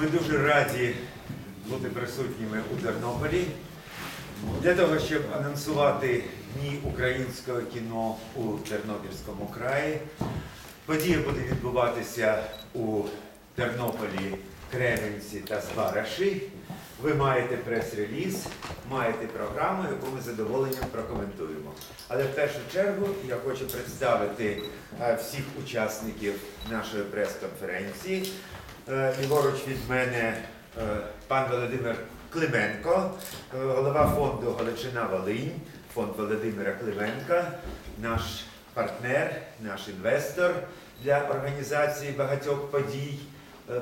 Ми дуже раді бути присутніми у Тернополі для того, щоб анонсувати Дні українського кіно у Тернопільському краї. Подія буде відбуватися у Тернополі, Кременці та Збараші. Ви маєте прес-реліз, маєте програму, яку ми з задоволенням прокоментуємо. Але в першу чергу я хочу представити е, всіх учасників нашої прес-конференції. Е, Ліворуч від мене е, пан Володимир Клименко, е, голова фонду Галичина Волинь, фонд Володимира Клименка, наш партнер, наш інвестор для організації багатьох подій,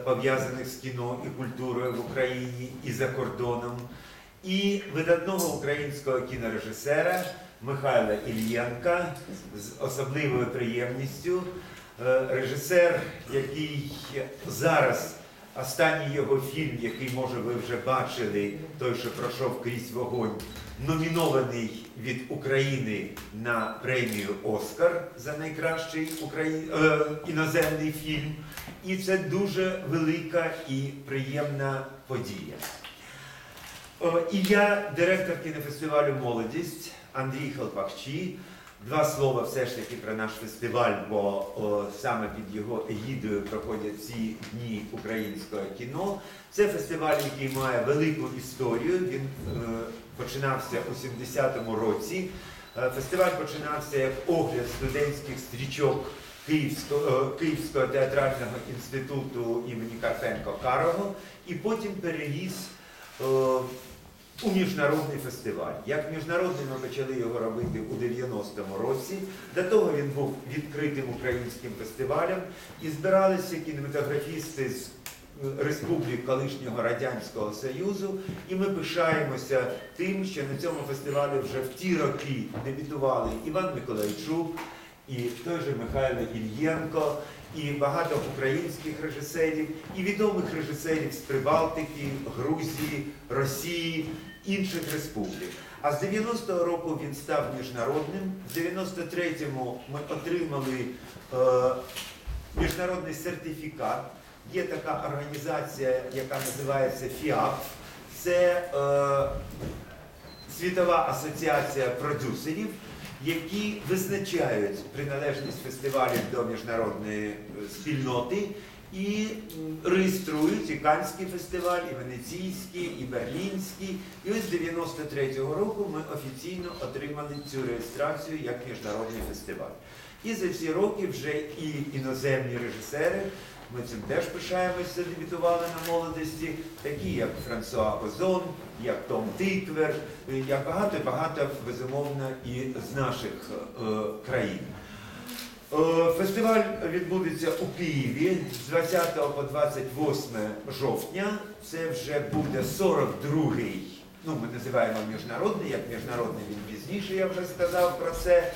пов'язаних з кіно і культурою в Україні і за кордоном, і видатного українського кінорежисера Михайла Ільєнка з особливою приємністю. Е, Режисер, який зараз останній його фільм, який може ви вже бачили, той, що пройшов крізь вогонь, номінований від України на премію Оскар за найкращий Украї... е, іноземний фільм. І це дуже велика і приємна подія. І я, директор кінофестивалю Молодість Андрій Хелпакчі. Два слова все ж таки про наш фестиваль, бо о, саме під його егідою проходять ці дні українського кіно. Це фестиваль, який має велику історію. Він е, починався у 70-му році. Е, фестиваль починався як огляд студентських стрічок Київського, е, Київського театрального інституту імені Карпенко Карого, і потім переріс е, у міжнародний фестиваль. Як міжнародний ми почали його робити у 90-му році. До того він був відкритим українським фестивалем і збиралися кінематографісти з е, республік колишнього Радянського Союзу. І ми пишаємося тим, що на цьому фестивалі вже в ті роки дебютували Іван Миколайчук, і той же Михайло Ільєнко, і багато українських режисерів, і відомих режисерів з Прибалтики, Грузії, Росії, інших республік. А з 90-го року він став міжнародним. В 93-му ми отримали е, міжнародний сертифікат. Є така організація, яка називається ФІАП. Це е, Світова асоціація продюсерів, які визначають приналежність фестивалів до міжнародної е, спільноти і реєструють і Канський фестиваль, і Венеційський, і Берлінський. І ось з 93-го року ми офіційно отримали цю реєстрацію як міжнародний фестиваль. І за ці роки вже і іноземні режисери, ми цим теж пишаємося, дебютували на молодості, такі як Франсуа Озон, як Том Тиквер, як багато-багато, безумовно, і з наших е, країн. Е, Фестиваль відбудеться у Києві з 20 по 28 жовтня. Це вже буде 42-й, ну ми називаємо міжнародний, як міжнародний він пізніше, я вже сказав про це.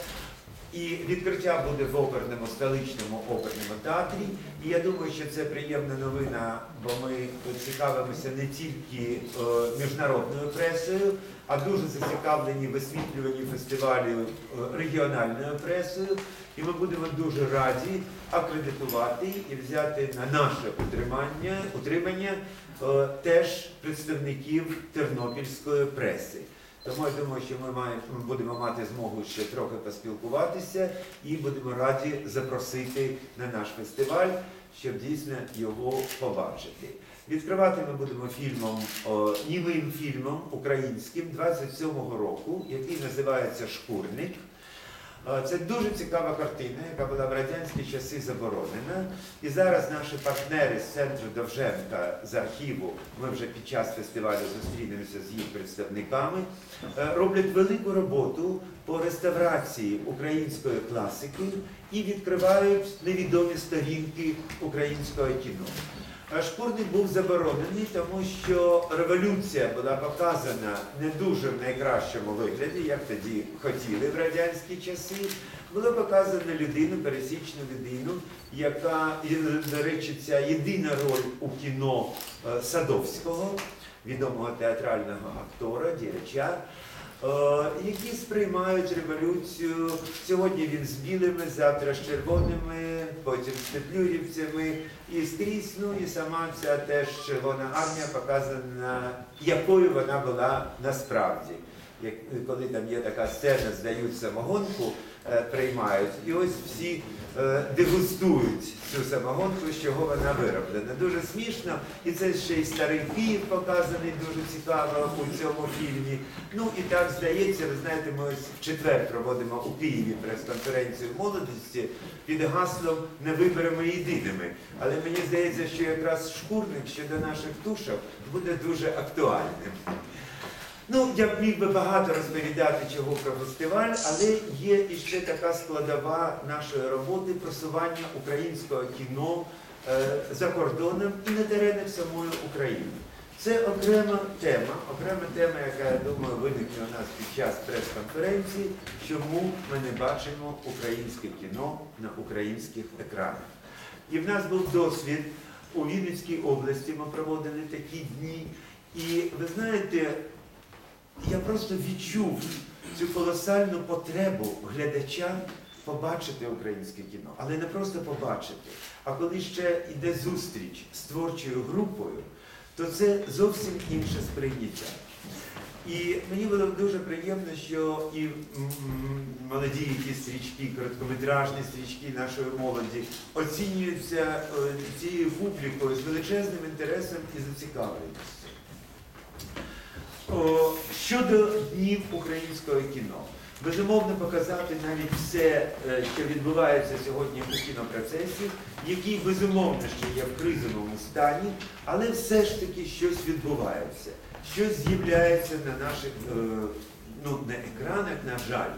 І відкриття буде в оперному столичному оперному театрі. І я думаю, що це приємна новина, бо ми цікавимося не тільки е, міжнародною пресою, а дуже зацікавлені в освітлюванні фестивалю е, регіональною пресою. І ми будемо дуже раді акредитувати і взяти на наше утримання, утримання е, теж представників тернопільської преси. Тому я думаю, що ми маємо, ми будемо мати змогу ще трохи поспілкуватися і будемо раді запросити на наш фестиваль, щоб дійсно його побачити. Відкривати ми будемо фільмом, о, німим фільмом українським 27-го року, який називається Шкурник. Е, Це дуже цікава картина, яка була в радянські часи заборонена. І зараз наші партнери з центру Довженка з архіву, ми вже під час фестивалю зустрінемося з їх представниками, е, роблять велику роботу по реставрації української класики і відкривають невідомі сторінки українського кіно. Шкурник був заборонений, тому що революція була показана не дуже в найкращому вигляді, як тоді хотіли в радянські часи. Було показано людину, пересічну людину, яка, до речі, ця єдина роль у кіно е, Садовського, відомого театрального актора, діяча. Е, які сприймають революцію. Сьогодні він з білими, завтра з червоними, потім з петлюрівцями. І скрізь, ну і сама ця теж червона армія показана, якою вона була насправді. Як, коли там є така сцена, здають самогонку, приймають, і ось всі е, дегустують цю самогонку, з чого вона вироблена. Дуже смішно, і це ще й старий Київ показаний дуже цікаво у цьому фільмі. Ну і так здається, ви знаєте, ми ось в четвер проводимо у Києві прес-конференцію молодості під гаслом не виберемо єдиними. Але мені здається, що якраз шкурник щодо наших тушок буде дуже актуальним. Ну, я б міг би багато розповідати чого про фестиваль, але є іще така складова нашої роботи просування українського кіно е, за кордоном і на теренах самої України. Це окрема тема, окрема тема, яка, я думаю, виникне у нас під час прес-конференції, чому ми не бачимо українське кіно на українських екранах. І в нас був досвід у Вінницькій області, ми проводили такі дні. І ви знаєте, я просто відчув цю колосальну потребу глядача побачити українське кіно, але не просто побачити, а коли ще йде зустріч з творчою групою, то це зовсім інше сприйняття. І мені було дуже приємно, що і молоді які стрічки, короткометражні стрічки нашої молоді оцінюються е, цією публікою з величезним інтересом і зацікавленістю. О, Щодо днів українського кіно, безумовно показати навіть все, е, що відбувається сьогодні у кінопроцесі, який безумовно ще є в кризовому стані, але все ж таки щось відбувається, щось з'являється на наших е, ну, на екранах, на жаль.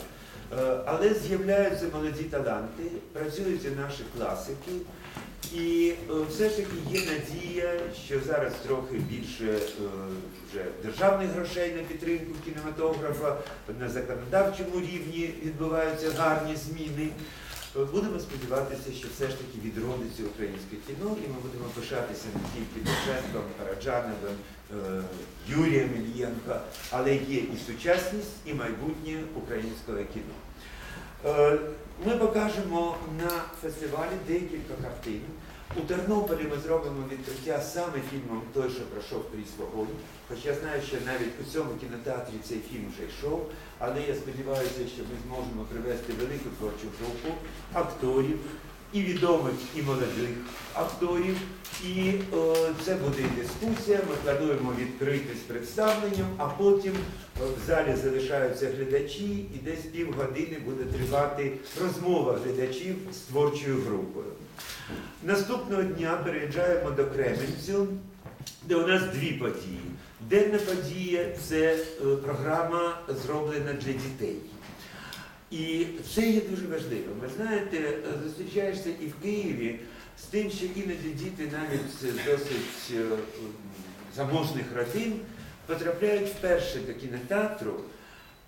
Е, Але з'являються молоді таланти, працюють наші класики. І е, все ж таки є надія, що зараз трохи більше е, вже державних грошей на підтримку кінематографа, на законодавчому рівні відбуваються гарні зміни. Е, Будемо сподіватися, що все ж таки відродиться українське кіно, і ми будемо пишатися не тільки Дошенком, Параджановим, Юрієм Ільєнко, але є і сучасність, і майбутнє українського кіно. Ми покажемо на фестивалі декілька картин. У Тернополі ми зробимо відкриття саме фільмом Той, що пройшов крізь вогонь. Хоч я знаю, що навіть у цьому кінотеатрі цей фільм вже йшов, але я сподіваюся, що ми зможемо привести велику творчу групу акторів, і відомих, і молодих акторів. І е, це буде дискусія. Ми плануємо відкрити з представленням, а потім е, в залі залишаються глядачі, і десь півгодини буде тривати розмова глядачів з творчою групою. Наступного дня переїжджаємо до Кременцю, де у нас дві події. Денна подія це е, програма зроблена для дітей. І це є дуже важливо. Ви знаєте, зустрічаєшся і в Києві з тим, що іноді діти навіть з досить е, заможних родин потрапляють вперше до кінотеатру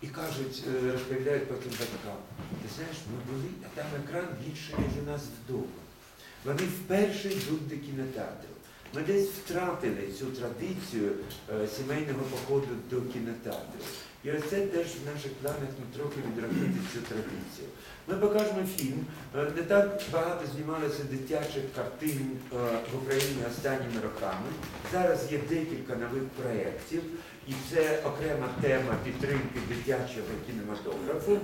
і кажуть, е, розповідають потім батькам, ти знаєш, ми були, а там екран більше, ніж у нас вдома. Вони вперше йдуть до кінотеатру. Ми десь втратили цю традицію е, сімейного походу до кінотеатру. І ось це теж в наших планах ну, трохи відродити цю традицію. Ми покажемо фільм. Не так багато знімалося дитячих картин е, в Україні останніми роками. Зараз є декілька нових проєктів, і це окрема тема підтримки дитячого кінематографу.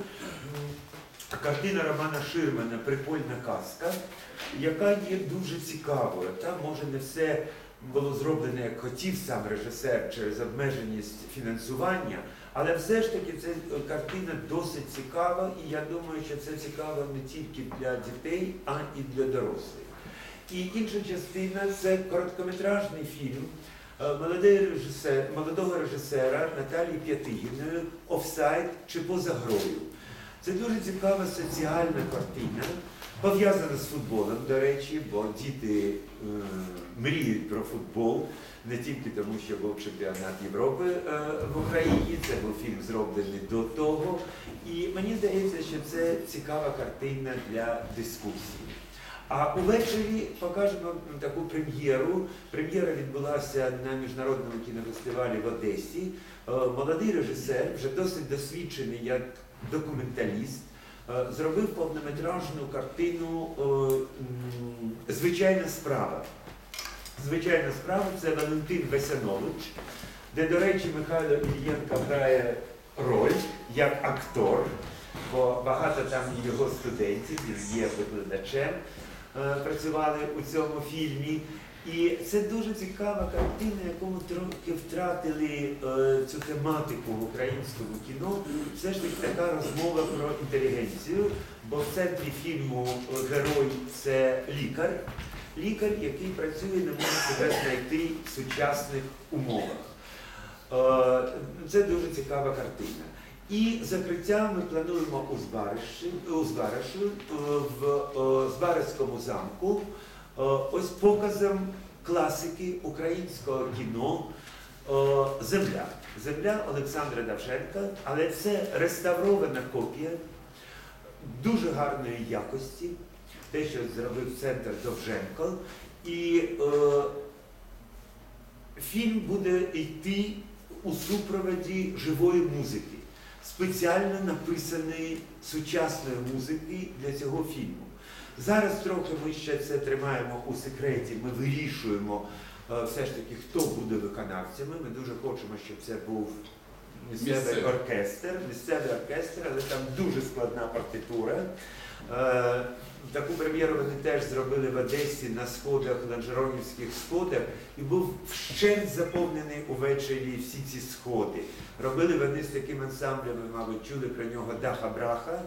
Картина Романа Ширмана Прикольна казка, яка є дуже цікавою. Там може не все було зроблено, як хотів сам режисер через обмеженість фінансування, але все ж таки ця е, картина досить цікава, і я думаю, що це цікаво не тільки для дітей, а і для дорослих. І інша частина це короткометражний фільм е, режисер, молодого режисера Наталії П'ятигіної Офсайд чи поза грою. Це дуже цікава соціальна картина, пов'язана з футболом, до речі, бо діти е, мріють про футбол не тільки тому, що був чемпіонат Європи е, в Україні, це був фільм зроблений до того. І мені здається, що це цікава картина для дискусії. А увечері покажемо таку прем'єру. Прем'єра відбулася на міжнародному кінофестивалі в Одесі. Е, Молодий режисер, вже досить досвідчений як документаліст, е, зробив повнометражну картину Звичайна справа. Звичайна справа це Валентин Весянович, де, до речі, Михайло Ільєнко грає роль як актор, бо багато там його студентів, він є викладачем, е, працювали у цьому фільмі. І це дуже цікава картина, яку ми трохи втратили е, цю тематику в українському кіно. Все ж таки така розмова про інтелігенцію, бо в центрі фільму е, герой це лікар, лікар, який працює, не може себе знайти в сучасних умовах. Е, Це дуже цікава картина. І закриття ми плануємо у Збариші, е, в е, Збариському замку. Ось показом класики українського кіно Земля. Земля Олександра Давженка, але це реставрована копія дуже гарної якості, те, що зробив центр Довженко. І е, фільм буде йти у супроводі живої музики, спеціально написаної сучасної музики для цього фільму. Зараз трохи ми ще це тримаємо у секреті, ми вирішуємо е, все ж таки, хто буде виконавцями. Ми дуже хочемо, щоб це був місцевий оркестр, місцевий оркестр, але там дуже складна партитура. Е, Таку прем'єру вони теж зробили в Одесі на сходах, на Джеронівських сходах, і був вщент заповнений увечері всі ці сходи. Робили вони з таким ансамблем, мабуть, чули про нього Даха Браха, е,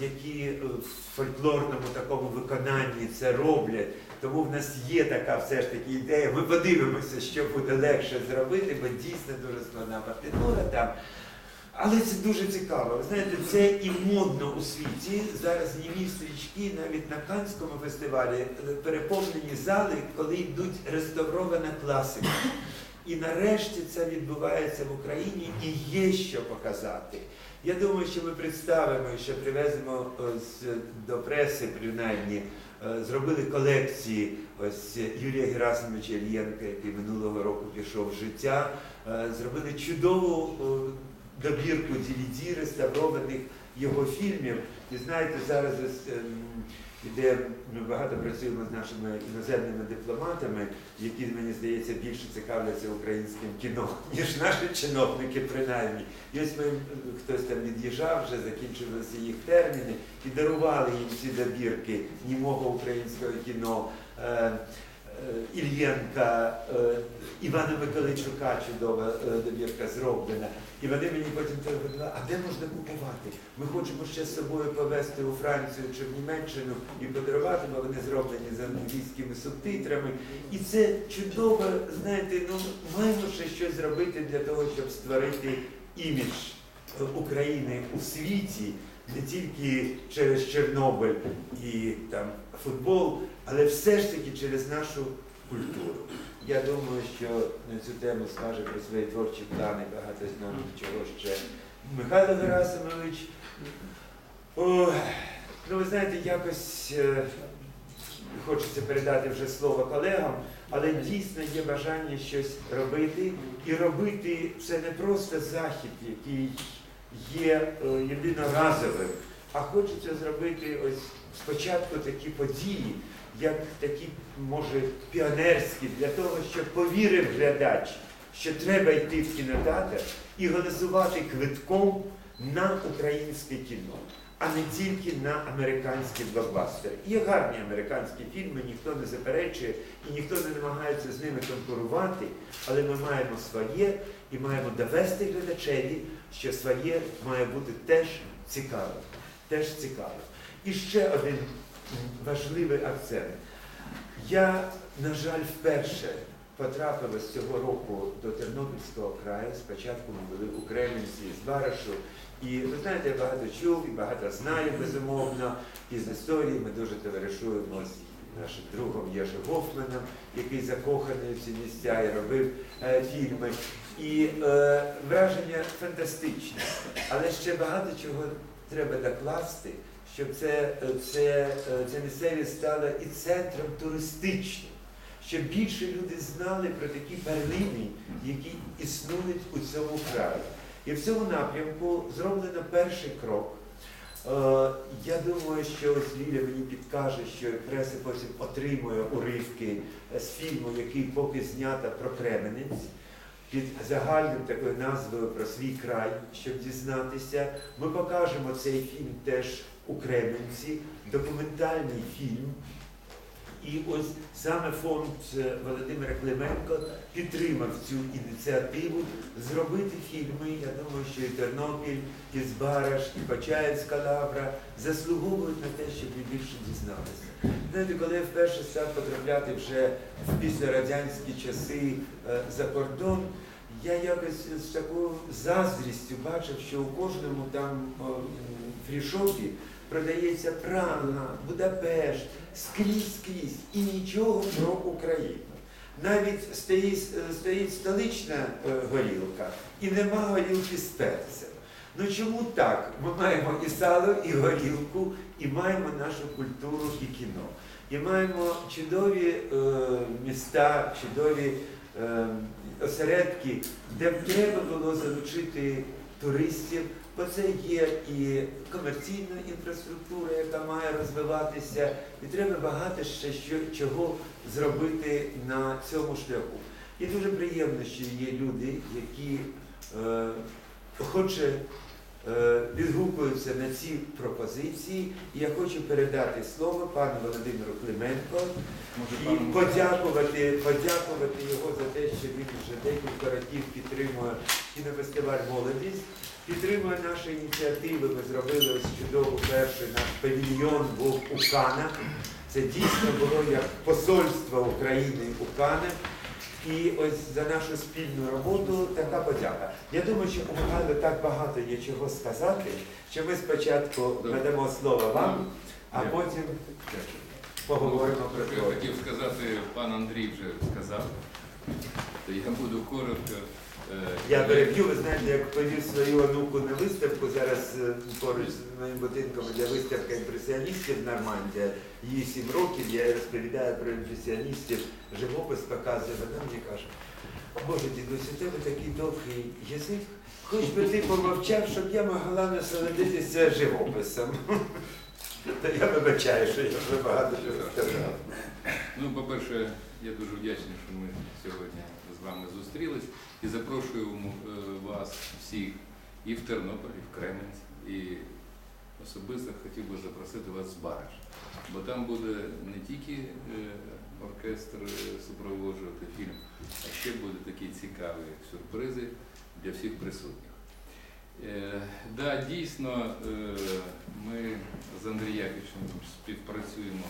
які е, в фольклорному такому виконанні це роблять. Тому в нас є така все ж таки ідея. Ми подивимося, що буде легше зробити, бо дійсно дуже складна партитура там. Але це дуже цікаво. Ви знаєте, це і модно у світі. Зараз німі стрічки навіть на Канському фестивалі е, переповнені зали, коли йдуть реставрована класика. І нарешті це відбувається в Україні і є що показати. Я думаю, що ми представимо, що привеземо ось до преси, принаймні, е, зробили колекції ось Юрія Герасимовича Ільєнка, який минулого року пішов в життя. Е, Зробили чудову добірку DVD реставрованих його фільмів. І знаєте, зараз ем, іде, ми багато працюємо з нашими іноземними дипломатами, які, мені здається, більше цікавляться українським кіно, ніж наші чиновники, принаймні. І ось ми, хтось там від'їжджав, вже закінчилися їх терміни, і дарували їм ці добірки німого українського кіно. Ільєнка, Івана Миколайчука чудова добірка зроблена. І вони мені потім телефонували, а де можна купувати? Ми хочемо ще з собою повезти у Францію чи в Німеччину і подарувати, бо вони зроблені з англійськими субтитрами. І це чудово, знаєте, ну маємо ще щось зробити для того, щоб створити імідж України у світі, не тільки через Чорнобиль і там футбол, але все ж таки через нашу культуру. Я думаю, що на цю тему скаже про свої творчі плани багато знань чого ще Михайло Герасимович. О, ну ви знаєте, якось е, хочеться передати вже слово колегам, але дійсно є бажання щось робити. І робити це не просто захід, який є е, єдиноразовим, а хочеться зробити ось спочатку такі події, як такі, може, піонерські, для того, щоб повірив глядач, що треба йти в кінотеатр і голосувати квитком на українське кіно, а не тільки на американські блокбастери. Є гарні американські фільми, ніхто не заперечує і ніхто не намагається з ними конкурувати, але ми маємо своє і маємо довести глядачеві, що своє має бути теж цікавим. Теж цікавим. І ще один важливий акцент. Я, на жаль, вперше потрапила з цього року до Тернопільського краю. Спочатку ми були у Кременці з Барашу. І ви знаєте, я багато чув і багато знаю, безумовно. І з історії ми дуже товаришуємо з нашим другом Єжи Гофманом, який закоханий в ці місця і робив е, фільми. І е, враження фантастичне. Але ще багато чого треба докласти, щоб це, це, ця місцевість стала і центром туристичним, щоб більше люди знали про такі перлини, які існують у цьому краї. І в цьому напрямку зроблено перший крок. Е, Я думаю, що ось Ліля мені підкаже, що преса потім отримує уривки е, з фільму, який поки знято про Кременець, під загальним такою назвою про свій край, щоб дізнатися. Ми покажемо цей фільм теж у Кременці, документальний фільм. І ось саме фонд е, Володимира Клименко підтримав цю ініціативу зробити фільми. Я думаю, що і Тернопіль, і Збараж, і Почаївська лавра заслуговують на те, щоб більше дізналися. Знаєте, коли я вперше став потрапляти вже в післярадянські часи е, за кордон, я якось з такою заздрістю бачив, що у кожному там фрішопі продається Прага, Будапешт, скрізь скрізь і нічого про Україну. Навіть стоїть, стоїть столична е, горілка і нема горілки з перцем. Ну чому так? Ми маємо і сало, і горілку, і маємо нашу культуру і кіно. І маємо чудові е, міста, чудові е, осередки, де б треба було залучити туристів, бо це є і комерційна інфраструктура, яка має розвиватися, і треба багато ще що, чого зробити на цьому шляху. І дуже приємно, що є люди, які е, охоче е, відгукуються на ці пропозиції. І я хочу передати слово пану Володимиру Клименко і подякувати, подякувати його за те, що він вже декілька років підтримує кінофестиваль Молодість, підтримує наші ініціативи. Ми зробили ось чудову перший наш павільйон був у Канах. Це дійсно було як посольство України у Канах. І ось за нашу спільну роботу така подяка. Я думаю, що у Михайло так багато є чого сказати, що ми спочатку надамо слово вам, а потім поговоримо про це. я хотів сказати, пан Андрій вже сказав, то я буду коротко. Е, Я переб'ю, ви знаєте, як повів свою онуку на виставку зараз е, поруч з моїм будинком для виставки імпресіоністів Нормандія. Їй сім років, я їй розповідаю про імпресіоністів, живопис показує, вона мені каже, Боже, дідусь, у тебе такий довгий язик, хоч би ти помовчав, щоб я могла насолодитися живописом. Та я вибачаю, що я вже багато сказав. Ну, по-перше, я дуже вдячний, що ми сьогодні з вами зустрілись і запрошую м, е, вас всіх і в Тернополі, і в Кременці, і особисто хотів би запросити вас в Бараж. Бо там буде не тільки е, оркестр е, супроводжувати фільм, а ще будуть такі цікаві сюрпризи для всіх присутніх. Да, дійсно, ми з Андріякичем співпрацюємо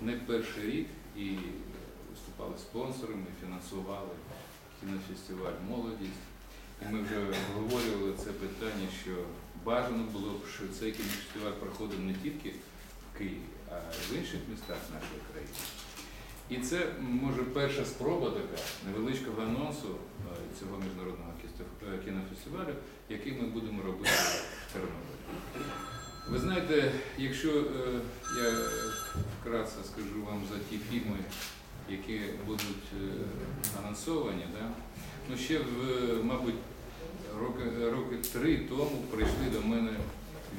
не перший рік і виступали спонсорами, фінансували кінофестиваль Молодість. І ми вже обговорювали це питання, що бажано було б, що цей кінофестиваль проходив не тільки в Києві, а й в інших містах нашої країни. І це може перша спроба така невеличкого анонсу е, цього міжнародного е, кінофестивалю, який ми будемо робити в Тернополі. Ви знаєте, якщо е, я вкратце скажу вам за ті фільми, які будуть е, анонсовані, да? ну ще мабуть, роки, роки три тому прийшли до мене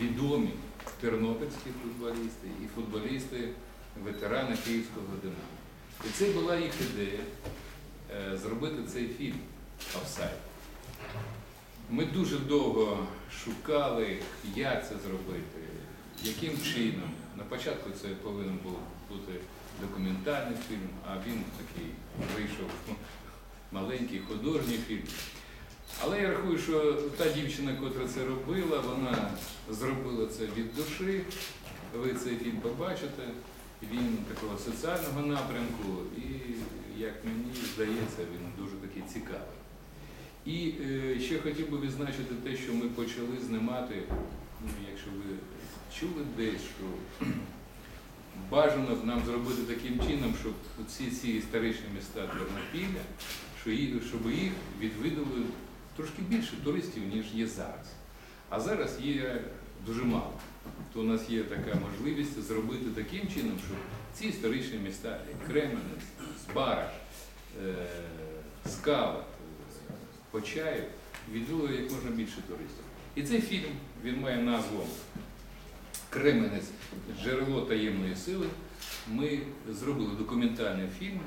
відомі тернопільські футболісти і футболісти, ветерани Київського Динамо. І це була їх ідея е, зробити цей фільм «Офсайд». Ми дуже довго шукали, як це зробити, яким чином. На початку це повинен був бути документальний фільм, а він такий вийшов маленький художній фільм. Але я рахую, що та дівчина, котра це робила, вона зробила це від душі. Ви цей фільм побачите. Він такого соціального напрямку, і, як мені здається, він дуже такий цікавий. І е, ще хотів би відзначити те, що ми почали знімати, ну, якщо ви чули десь, що бажано б нам зробити таким чином, щоб ці, ці історичні міста Тернопілля, щоб їх відвідали трошки більше туристів, ніж є зараз. А зараз є дуже мало. то у нас є така можливість зробити таким чином, щоб ці історичні міста, як Кременець, Збараж, е, Скалат, е, Почаїв, відвіло як можна більше туристів. І цей фільм він має назву Кременець Джерело таємної сили. Ми зробили документальний фільм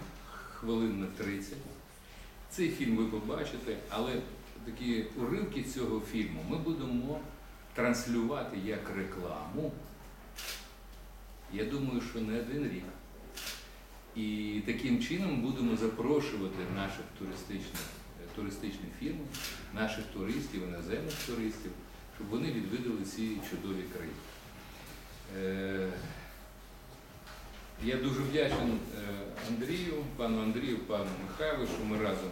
хвилин на 30. Цей фільм ви побачите, але такі уривки цього фільму ми будемо транслювати як рекламу. Я думаю, що не один рік. І таким чином будемо запрошувати наших туристичних, е, туристичних фірм, наших туристів, іноземних туристів, щоб вони відвідали ці чудові країни. Е, Я дуже вдячний е, Андрію, пану Андрію, пану Михайлу, що ми разом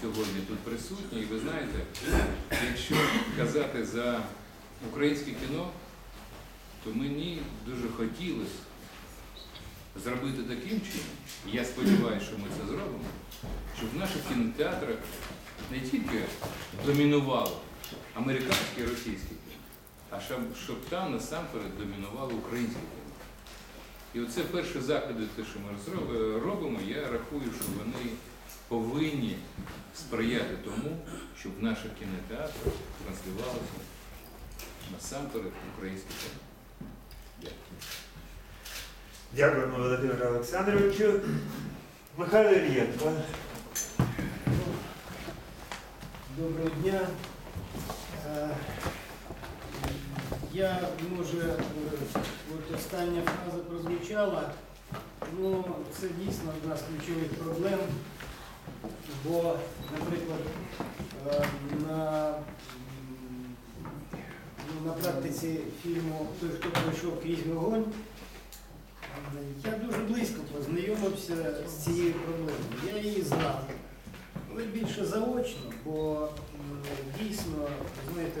сьогодні тут присутні. І ви знаєте, якщо казати за українське кіно, то мені дуже хотілося зробити таким чином, і я сподіваюся, що ми це зробимо, щоб в наших кінотеатрах не тільки домінувало американське і російське а щоб, там насамперед домінувало українське кіно. І оце перші заходи, те, що ми робимо, я рахую, що вони повинні сприяти тому, щоб в наших кінотеатрах транслювалося насамперед українське кіно. Дякую. Дякуємо Володимиру Олександровичу. Михайло Ільєнко. Доброго дня. Я, може, е, от остання фраза прозвучала, ну це дійсно одна з ключових проблем, бо, наприклад, е, на, ну, на практиці фільму Той, хто пройшов крізь вогонь, я дуже близько познайомився з цією проблемою. Я її знав. Але більше заочно, бо дійсно, знаєте,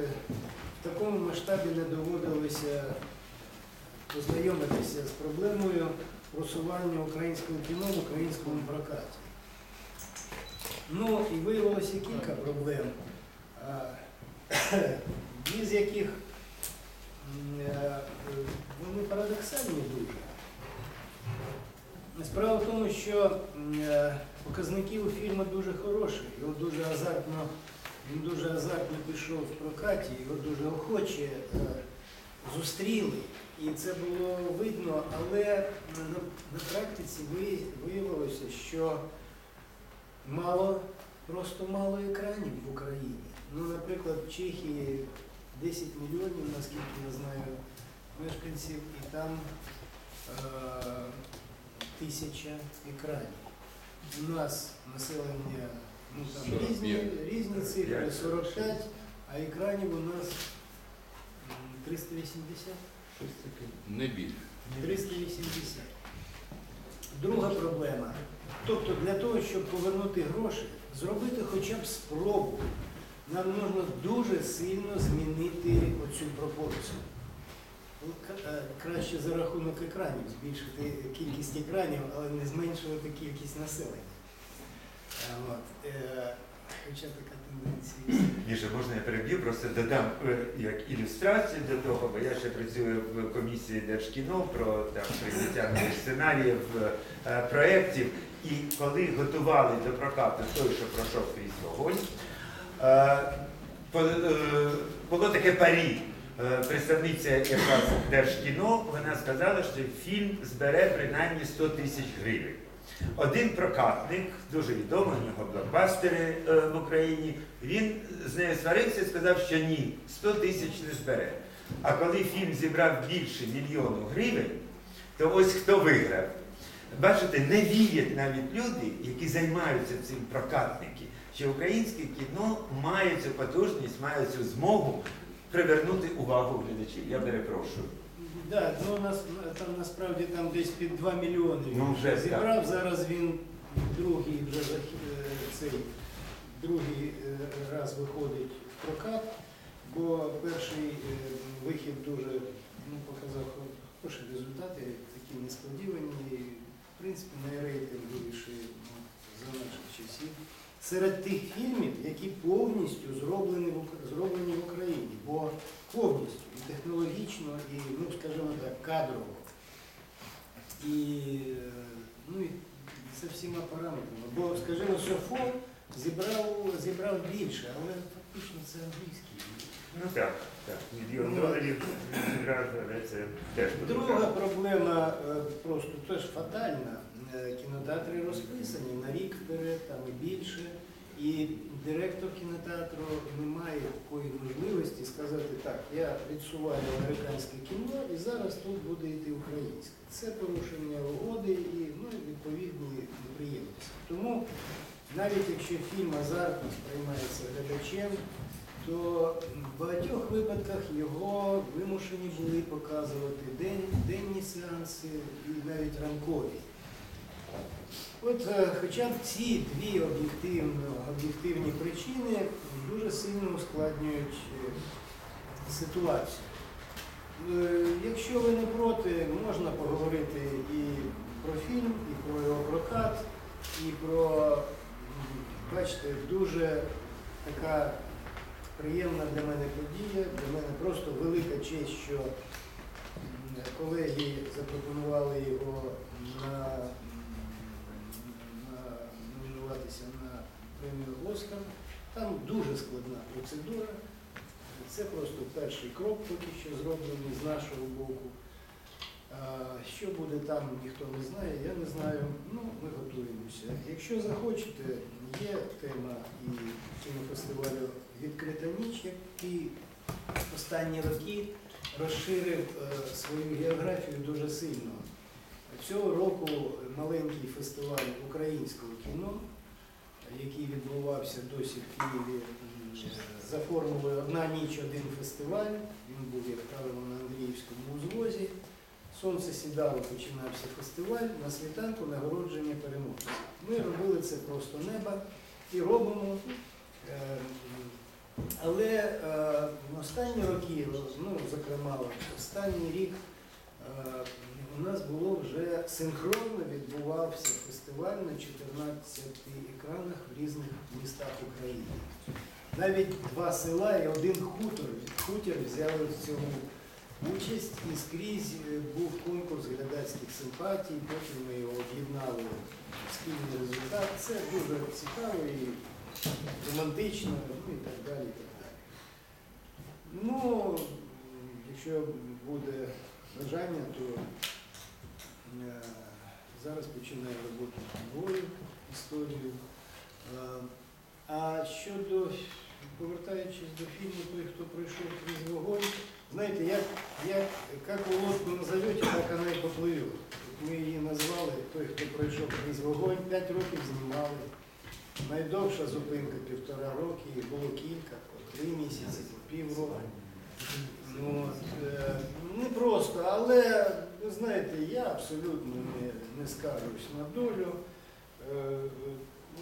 в такому масштабі не доводилося познайомитися з проблемою просування українського кіно в українському прокаті. Ну і виявилося кілька проблем, дві з яких е, вони парадоксальні дуже. Справа в тому, що е, показники у фільму дуже хороші, його дуже азартно, він дуже азартно пішов в прокаті, його дуже охоче е, зустріли. І це було видно, але на, на практиці виявилося, що мало, просто мало екранів в Україні. Ну, наприклад, в Чехії 10 мільйонів, наскільки я знаю, мешканців, і там е, тисяча екранів. У нас населення ну, там, різні, 45. різні цифри, 45, а екранів у нас м, 380. Не більше. 380. Друга проблема. Тобто для того, щоб повернути гроші, зробити хоча б спробу, нам потрібно дуже сильно змінити оцю пропорцію. Ну, к- е, Краще за рахунок екранів збільшити кількість екранів, але не зменшувати кількість населення. От. е. Міша, можна я переб'ю, просто додам е, як ілюстрацію до того, бо я ще працюю в комісії Держкіно про там, прийняття сценаріїв, е, проєктів. І коли готували до прокату той, що пройшов крізь вогонь, було таке парі. Представниця якраз Держкіно, вона сказала, що фільм збере принаймні 100 тисяч гривень. Один прокатник, дуже відомий, у нього блокбастери е, в Україні, він з нею сварився і сказав, що ні, 100 тисяч не збере. А коли фільм зібрав більше мільйону гривень, то ось хто виграв. Бачите, не вірять навіть люди, які займаються цим прокатники, що українське кіно має цю потужність, має цю змогу привернути увагу глядачів. Я перепрошую. Да, ну, нас, там насправді там десь під 2 мільйони Ну, вже зібрав. Зараз він другий вже зах- е, цей другий е, раз виходить в прокат, бо перший е, вихід дуже ну, показав хороші результати, такі несподівані. І, В принципі, найрейтинговіший ну, за наших часів. Серед тих фільмів, які повністю зроблені в, зроблені в Україні. Бо повністю і технологічно, і, ну, скажімо так, кадрово. І, ну, і за всіма параметрами. Бо, скажімо, Софо зібрав, зібрав більше, але фактично це англійський. Ну так, так. Теж Друга проблема е, просто теж фатальна. Е, Кінотеатри розписані на рік вперед, там і більше. І директор кінотеатру не має такої можливості сказати, так, я відсуваю американське кіно і зараз тут буде йти українське. Це порушення угоди і ну, відповідні неприємності. Тому навіть якщо фільм азартно сприймається глядачем, то в багатьох випадках його вимушені були показувати день, денні сеанси і навіть ранкові. От е, хоча ці дві об'єктивні причини дуже сильно ускладнюють е, ситуацію. Е, Якщо ви не проти, можна поговорити і про фільм, і про його прокат, і про, бачите, дуже така приємна для мене подія, для мене просто велика честь, що колеги запропонували його на номінуватися на премію Оскар. Там дуже складна процедура. Це просто перший крок поки що зроблений з нашого боку. Що буде там, ніхто не знає, я не знаю. Ну, ми готуємося. Якщо захочете, є тема і кінофестивалю Відкрита ніч, який останні роки розширив е, свою географію дуже сильно. Цього року маленький фестиваль українського кіно, який відбувався досі в Києві за формулою Одна ніч, один фестиваль. Він був, як правило, на Андріївському узвозі. Сонце сідало, починався фестиваль, на світанку нагородження переможців. Ми робили це просто неба і робимо. Е, Але е, останні роки, ну, зокрема, останній рік е, у нас було вже синхронно відбувався фестиваль на 14 екранах в різних містах України. Навіть два села і один хутор, хутір взяли в цьому участь і скрізь е, був конкурс глядацьких симпатій, потім ми його об'єднали в спільний результат. Це дуже цікаво і романтично, ну і так далі. Так далі. Ну, якщо буде бажання, то е, зараз починаю роботу новою історією. Е, А щодо, повертаючись до фільму Той, хто пройшов крізь вогонь, знаєте, як, як, як ви лодку назовете, так вона і попливе. Ми її назвали Той, хто пройшов крізь вогонь, п'ять років знімали. Найдовша зупинка півтора роки, їх було кілька, три місяці, по півроку. Ну, е, не просто, але ви знаєте, я абсолютно не, не скаржусь на долю. Е,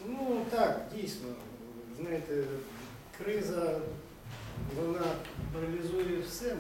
ну так, дійсно, знаєте, криза, вона паралізує все.